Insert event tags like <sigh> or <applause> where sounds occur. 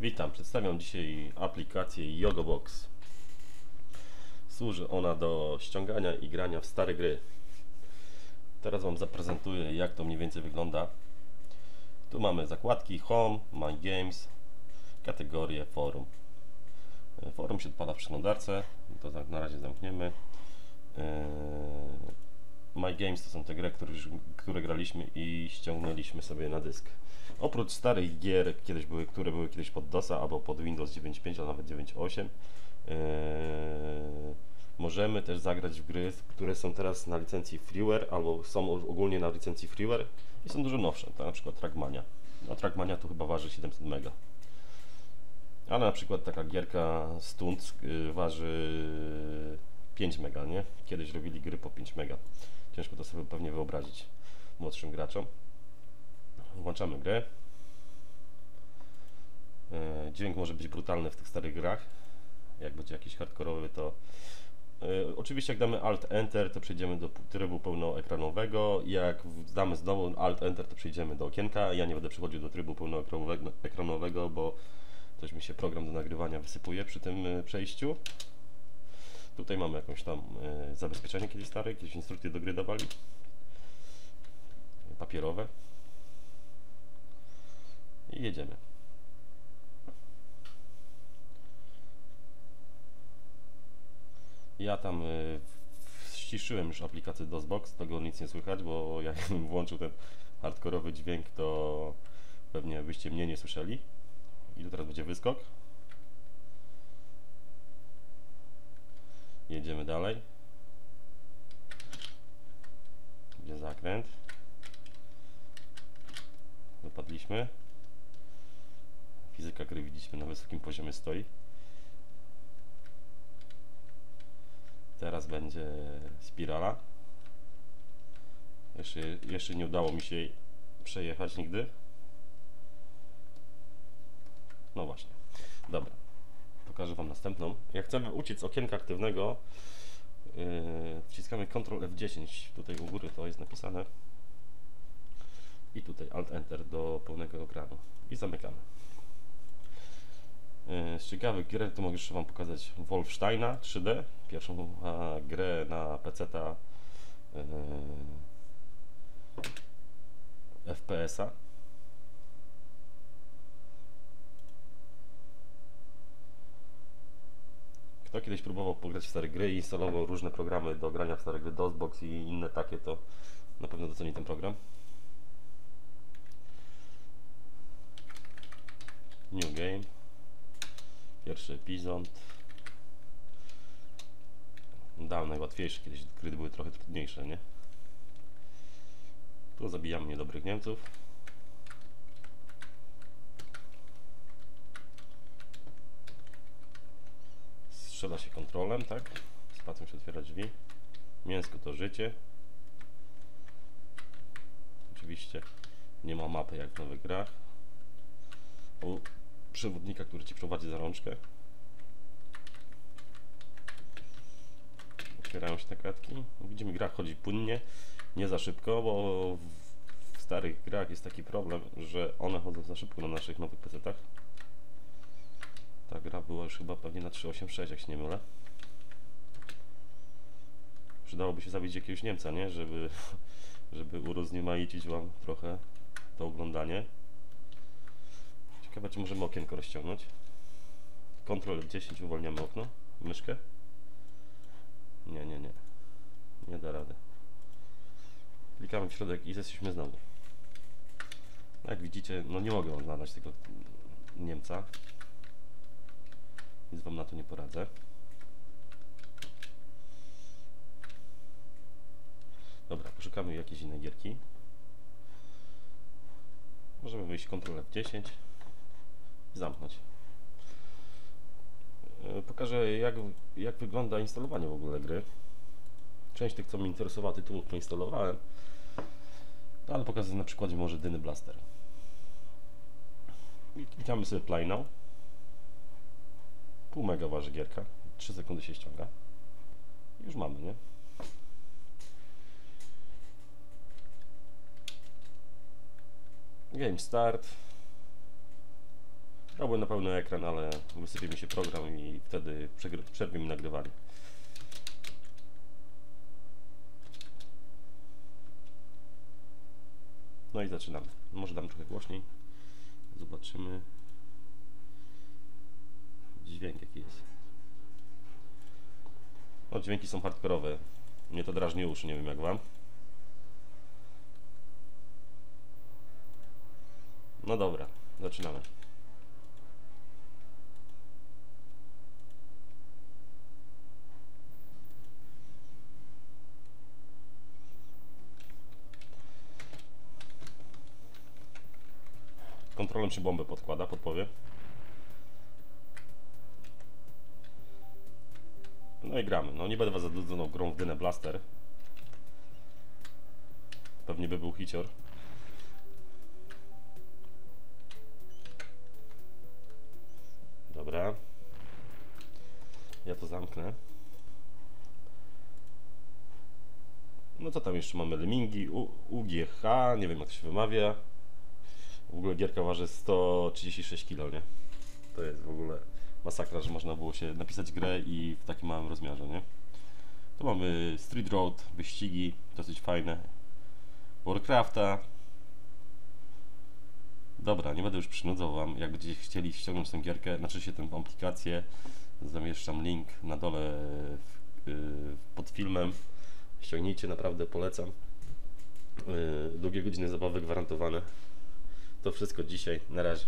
Witam, przedstawiam dzisiaj aplikację YogoBox. Służy ona do ściągania i grania w stare gry. Teraz Wam zaprezentuję jak to mniej więcej wygląda. Tu mamy zakładki Home, My Games, kategorie Forum. Forum się odpala w przeglądarce, to na razie zamkniemy. My Games to są te gry, które, które graliśmy i ściągnęliśmy sobie na dysk. Oprócz starych gier, kiedyś były, które były kiedyś pod DOSa albo pod Windows 9.5, a nawet 9.8, yy, możemy też zagrać w gry, które są teraz na licencji freeware albo są ogólnie na licencji freeware i są dużo nowsze, to na przykład Trackmania. No Trackmania tu chyba waży 700 mega. Ale na przykład taka gierka Stunt yy, waży 5 mega, nie? Kiedyś robili gry po 5 mega. Ciężko to sobie pewnie wyobrazić młodszym graczom. Włączamy grę. E, dźwięk może być brutalny w tych starych grach. Jak będzie jakiś hardkorowy, to e, oczywiście jak damy Alt Enter, to przejdziemy do trybu pełnoekranowego. Jak damy znowu Alt Enter, to przejdziemy do okienka. Ja nie będę przechodził do trybu pełnoekranowego, bo coś mi się program do nagrywania wysypuje przy tym e, przejściu. Tutaj mamy jakąś tam zabezpieczenie kiedyś stare, jakieś instrukcje do gry dawali. Papierowe. I jedziemy. Ja tam y, ściszyłem już aplikację DOSBox, tego nic nie słychać, bo jakbym <laughs> włączył ten hardkorowy dźwięk, to pewnie byście mnie nie słyszeli. I tu teraz będzie wyskok. Jedziemy dalej. Będzie zakręt. Wypadliśmy. Fizyka gry widzieliśmy na wysokim poziomie stoi. Teraz będzie spirala. Jeszcze, jeszcze nie udało mi się jej przejechać nigdy. No właśnie. Dobra. Pokażę Wam następną. Jak chcemy uciec z okienka aktywnego, yy, wciskamy Ctrl F10. Tutaj u góry to jest napisane. I tutaj Alt Enter do pełnego ekranu. I zamykamy. E, z ciekawych to mogę jeszcze Wam pokazać Wolfsteina 3D, pierwszą grę na PC-ta e, FPS-a. Kto kiedyś próbował pograć w stare gry i instalował różne programy do grania w stare gry, DOSBox i inne takie, to na pewno doceni ten program. New Game. Pierwszy epizod. Dał najłatwiejszy, kiedyś gry były trochę trudniejsze, nie? Tu zabijamy niedobrych Niemców. Strzela się kontrolem, tak? Spacją się otwiera drzwi. Mięsko to życie. Oczywiście nie ma mapy jak w nowych grach przewodnika, który Ci prowadzi za rączkę. Otwierają się te kratki. Widzimy, gra chodzi płynnie, nie za szybko, bo w starych grach jest taki problem, że one chodzą za szybko na naszych nowych PC-tach. Ta gra była już chyba pewnie na 386, jak się nie mylę. Przydałoby się zabić jakiegoś Niemca, nie? Żeby, <laughs> żeby urozmaicić Wam trochę to oglądanie. Ciekawe, czy możemy okienko rozciągnąć. Ctrl 10 uwolniamy okno, myszkę. Nie, nie, nie. Nie da rady. Klikamy w środek i jesteśmy znowu. Jak widzicie, no nie mogę znaleźć tego Niemca. To nie poradzę. Dobra, poszukamy jakiejś innej gierki. Możemy wyjść Ctrl F10 zamknąć. E, pokażę jak, jak wygląda instalowanie w ogóle gry. Część tych, co mnie interesowała, tytułów poinstalowałem. No, ale pokażę na przykładzie może Dyny Blaster. I klikamy sobie Play Now. Pół mega waży gierka. 3 sekundy się ściąga. Już mamy, nie? Game Start. Grałbym na pełny ekran, ale wysypie mi się program i wtedy przerwie mi nagrywanie. No i zaczynamy. Może dam trochę głośniej. Zobaczymy. Dźwięk jaki jest. No dźwięki są hardkorowe. Mnie to drażni uszy, nie wiem jak wam. No dobra, zaczynamy. Kontrolem się bombę podkłada, podpowie. No i gramy. No nie będę was zadudzoną grą w Dynę Blaster. Pewnie by był hicior. Dobra. Ja to zamknę. No co tam jeszcze mamy? Lemingi, UGH, nie wiem jak to się wymawia. W ogóle gierka waży 136 kg, nie? To jest w ogóle masakra, że można było się napisać grę i w takim małym rozmiarze, nie? Tu mamy Street Road, wyścigi, dosyć fajne. Warcrafta. Dobra, nie będę już przynudzał wam, jak będziecie chcieli ściągnąć tę gierkę, znaczy się tę aplikację, zamieszczam link na dole w, yy, pod filmem. Ściągnijcie, naprawdę polecam. Yy, długie godziny zabawy gwarantowane. To wszystko dzisiaj. Na razie.